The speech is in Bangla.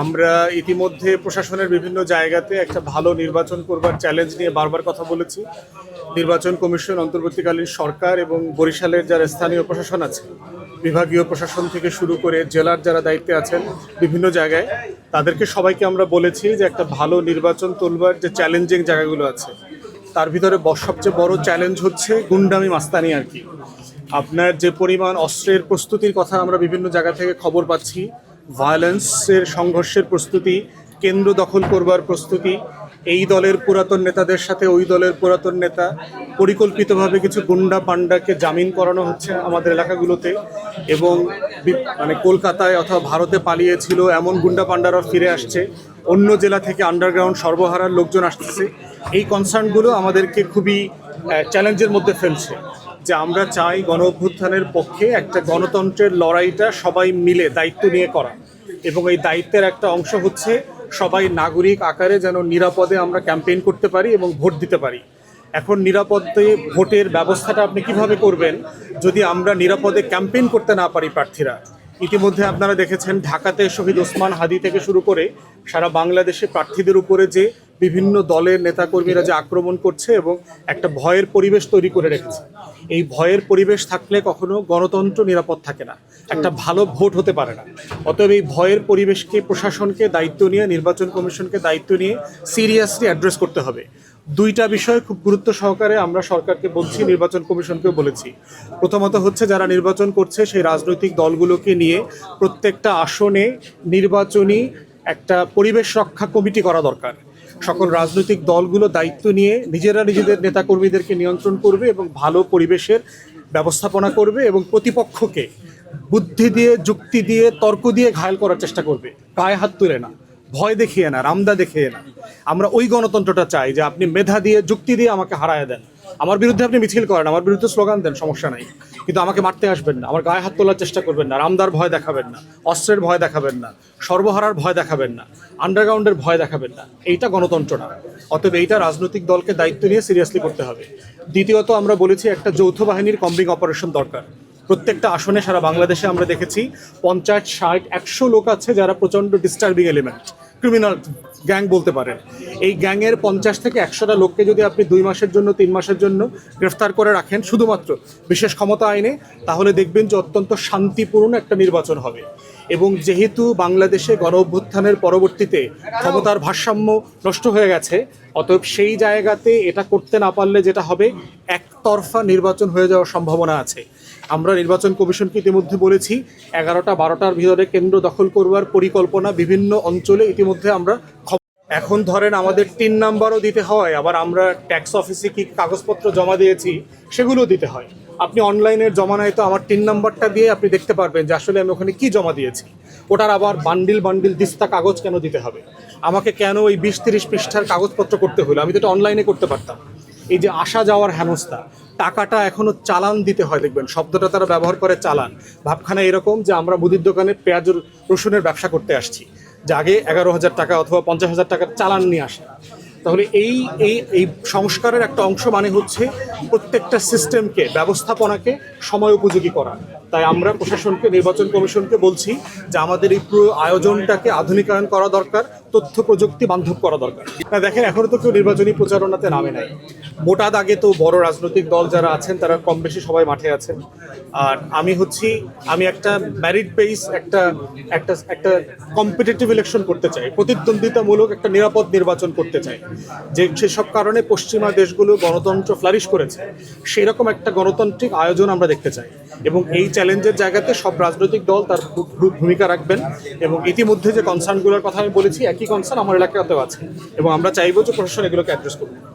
আমরা ইতিমধ্যে প্রশাসনের বিভিন্ন জায়গাতে একটা ভালো নির্বাচন করবার চ্যালেঞ্জ নিয়ে বারবার কথা বলেছি। নির্বাচন কমিশন অন্তর্বর্তীকালীন সরকার এবং বরিশালের যারা স্থানীয় প্রশাসন আছে বিভাগীয় প্রশাসন থেকে শুরু করে জেলার যারা দায়িত্বে আছেন বিভিন্ন জায়গায়, তাদেরকে সবাইকে আমরা বলেছি যে একটা ভালো নির্বাচন তুলবার যে চ্যালেঞ্জিং জায়গাগুলো আছে, তার ভিতরে সবচেয়ে বড় চ্যালেঞ্জ হচ্ছে গুন্ডামি মাস্তানি আর কি। আপনার যে পরিমাণ অস্ত্রের প্রস্তুতির কথা আমরা বিভিন্ন জায়গা থেকে খবর পাচ্ছি ভায়োলেন্সের সংঘর্ষের প্রস্তুতি, কেন্দ্র দখল করবার প্রস্তুতি এই দলের পুরাতন নেতাদের সাথে ওই দলের পুরাতন নেতা পরিকল্পিতভাবে কিছু গুন্ডা পান্ডাকে জামিন করানো হচ্ছে আমাদের এলাকাগুলোতে এবং মানে কলকাতায় অথবা ভারতে পালিয়েছিল, এমন গুন্ডা পান্ডারা ফিরে আসছে। অন্য জেলা থেকে আন্ডারগ্রাউন্ড সর্বহারার লোকজন আসতেছে। এই কনসার্নগুলো আমাদেরকে খুবই চ্যালেঞ্জের মধ্যে ফেলছে যে আমরা চাই গণ অভ্যুত্থানের পক্ষে একটা গণতন্ত্রের লড়াইটা সবাই মিলে দায়িত্ব নিয়ে করা। এবং এই দায়িত্বের একটা অংশ হচ্ছে সবাই নাগরিক আকারে যেন নিরাপদে আমরা ক্যাম্পেইন করতে পারি এবং ভোট দিতে পারি। এখন নিরাপদে ভোটের ব্যবস্থাটা আপনি কীভাবে করবেন? যদি আমরা নিরাপদে ক্যাম্পেইন করতে না পারি প্রার্থীরা, ইতিমধ্যে আপনারা দেখেছেন ঢাকাতে শহীদ ওসমান হাদি থেকে শুরু করে সারা বাংলাদেশে প্রার্থীদের উপরে যে বিভিন্ন দলের নেতাকর্মীরা যে আক্রমণ করছে এবং একটা ভয়ের পরিবেশ তৈরি করে রেখেছে। এই ভয়ের পরিবেশ থাকলে কখনো গণতন্ত্র নিরাপদ থাকে না। একটা ভালো ভোট হতে পারে না। অতএব এই ভয়ের পরিবেশকে প্রশাসনকে দায়িত্ব নিয়ে নির্বাচন কমিশনকে দায়িত্ব নিয়ে সিরিয়াসলি অ্যাড্রেস করতে হবে। দুইটা বিষয় খুব গুরুত্ব সহকারে আমরা সরকারকে বলছি নির্বাচন কমিশনকেও বলেছি। প্রথমত হচ্ছে যারা নির্বাচন করছে সেই রাজনৈতিক দলগুলোকে নিয়ে প্রত্যেকটা আসনে নির্বাচনী একটা পরিবেশ রক্ষা কমিটি করা দরকার। সকল রাজনৈতিক দলগুলো দায়িত্ব নিয়ে নিজেরা নিজেদের নেতাকর্মীদেরকে নিয়ন্ত্রণ করবে এবং ভালো পরিবেশের ব্যবস্থাপনা করবে এবং প্রতিপক্ষকে বুদ্ধি দিয়ে, যুক্তি দিয়ে, তর্ক দিয়ে ঘায়ল করার চেষ্টা করবে। গায়ে হাত তুলে না, ভয় দেখিয়ে না, রামদা দেখিয়ে না। আমরা ওই গণতন্ত্রটা চাই যে আপনি মেধা দিয়ে, যুক্তি দিয়ে আমাকে হারায় দেন। আমার বিরুদ্ধে আপনি মিছিল করেন, আমার বিরুদ্ধে স্লোগান দেন, সমস্যা নাই। কিন্তু আমাকে মারতে আসবেন না, আমার গায়ে হাত তোলার চেষ্টা করবেন না, রামদার ভয় দেখাবেন না, অস্ত্রের ভয় দেখাবেন না, সর্বহারার ভয় দেখাবেন না আন্ডারগ্রাউন্ডের ভয় দেখাবেন না, এইটা গণতন্ত্র না। অতএব এইটা রাজনৈতিক দলকে দায়িত্ব নিয়ে সিরিয়াসলি করতে হবে। দ্বিতীয়ত আমরা বলেছি একটা যৌথ বাহিনীর কম্বিং অপারেশন দরকার। প্রত্যেকটা আসনে সারা বাংলাদেশে আমরা দেখেছি পঞ্চাশ, ষাট, একশো লোক আছে যারা প্রচণ্ড ডিস্টার্বিং এলিমেন্ট ক্রিমিনাল গ্যাং বলতে পারেন। এই গ্যাংয়ের পঞ্চাশ থেকে একশোটা লোককে যদি আপনি দুই মাসের জন্য, তিন মাসের জন্য গ্রেফতার করে রাখেন শুধুমাত্র বিশেষ ক্ষমতা আইনে, তাহলে দেখবেন যে অত্যন্ত শান্তিপূর্ণ একটা নির্বাচন হবে। এবং যেহেতু বাংলাদেশে গণ অভ্যুত্থানের পরবর্তীতে ক্ষমতার ভারসাম্য নষ্ট হয়ে গেছে অতএব সেই জায়গাতে এটা করতে না পারলে যেটা হবে, একতরফা নির্বাচন হয়ে যাওয়ার সম্ভাবনা আছে। আমরা নির্বাচন কমিশনকে ইতিমধ্যে বলেছি, এগারোটা বারোটার ভিতরে কেন্দ্র দখল করবার পরিকল্পনা বিভিন্ন অঞ্চলে ইতিমধ্যে আমরা এখন ধরেন আমাদের তিন নাম্বারও দিতে হয়, আবার আমরা ট্যাক্স অফিসে কি কাগজপত্র জমা দিয়েছি, সেগুলো দিতে হয়। আপনি অনলাইনের জমা জমানায় তো আমার তিন নাম্বারটা দিয়ে আপনি দেখতে পারবেন যে আসলে আমি ওখানে কি জমা দিয়েছি। ওটার আবার বান্ডিল বান্ডিল দিস্তা কাগজ কেন দিতে হবে? আমাকে কেন ওই বিশ তিরিশ পৃষ্ঠার কাগজপত্র করতে হলো? আমি তো এটা অনলাইনে করতে পারতাম। এই যে আসা যাওয়ার হেনস্থা, টাকাটা এখনও চালান দিতে হয়, দেখবেন, শব্দটা তারা ব্যবহার করে চালান। ভাবখানা এরকম যে আমরা মুদির দোকানে পেঁয়াজ, রসুনের ব্যবসা করতে আসছি। যে আগে এগারো হাজার টাকা অথবা পঞ্চাশ হাজার টাকার চালান নিয়ে আসে। তাহলে এই এই এই সংস্কারের একটা অংশ মানে হচ্ছে প্রত্যেকটা সিস্টেমকে ব্যবস্থাপনাকে সময় উপযোগী করা। তাই আমরা প্রশাসনকে, নির্বাচন কমিশনকে বলছি যে আমাদের এই পুরো আয়োজনটাকে আধুনিকায়ন করা দরকার। তথ্য প্রযুক্তি বান্ধব করা দরকার। না, দেখেন, এখনও তো কেউ নির্বাচনী প্রচারণাতে নামে নাই। মোটা দাগে তো বড় রাজনৈতিক দল যারা আছেন, তারা কম বেশি সবাই মাঠে আছেন। আর আমি হচ্ছি, আমি একটা ম্যারিট বেস একটা একটা একটা কম্পিটিটিভ ইলেকশন করতে চাই। প্রতিদ্বন্দ্বিতামূলক একটা নিরাপদ নির্বাচন করতে চাই। যে, সেসব কারণে পশ্চিমা দেশগুলো গণতন্ত্র ফ্লারিশ করেছে। সেই রকম একটা গণতান্ত্রিক আয়োজন আমরা দেখতে চাই। এবং এই চ্যালেঞ্জের জায়গাতে সব রাজনৈতিক দল তার ভূমিকা রাখবেন এবং ইতিমধ্যে যে কনসার্নগুলোর কথা আমি বলেছি, একই কনসার্ন আমার এলাকাতেও আছে এবং আমরা চাইব যে প্রশাসন এগুলোকে অ্যাড্রেস করবে